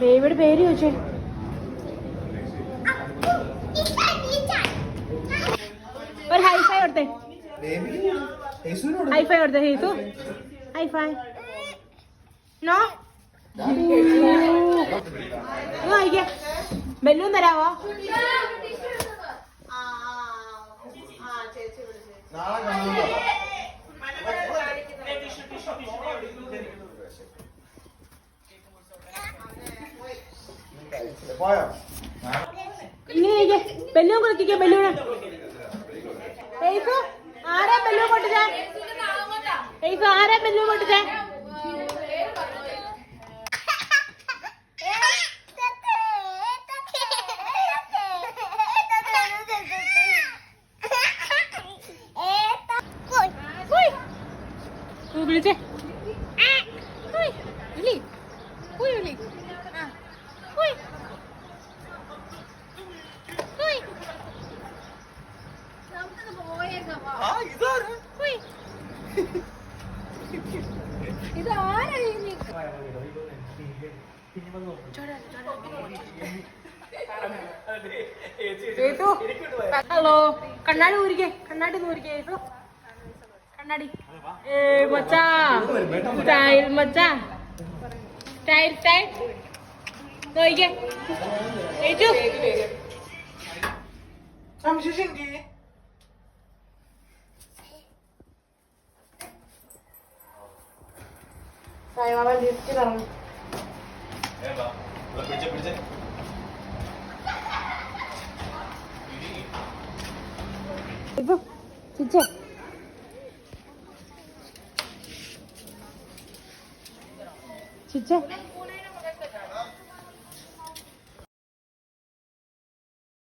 ബേബിയുടെ പേര് ചോദിച്ചേ ഒരു ഹൈഫൈ കൊടുത്തേ ഹൈഫൈ കൊടുത്തേ ഹേസു ഹൈഫൈ നോ വായിക്ക ബെല്ലൂൺ തരാവോ? ഇങ്ങനെ കൊടുത്തിക്കോ ബെല്ലൂണ്. ഹേസു ആരാ ബെല്ലൂൺ കൊണ്ടുതേ ഹേസു ആരാ ബെല്ലൂൺ കൊണ്ടുതേ വിളിച്ചേ. വിളി. വിളി. ഹലോ. കണ്ണാടി ഊരിക്കേ. കണ്ണാടി ഊരിക്കേ? കണ്ണാടി. ഏ മച്ചാ. സ്റ്റൈൽ മച്ചാ. സ്റ്റൈൽ സ്റ്റൈൽ നോക്കിക്കേ ഏറ്റു സായിബാബ ലിഫ്റ്റ് പറഞ്ഞു ഇപ്പൊ ചിച്ചേ ചിച്ചേ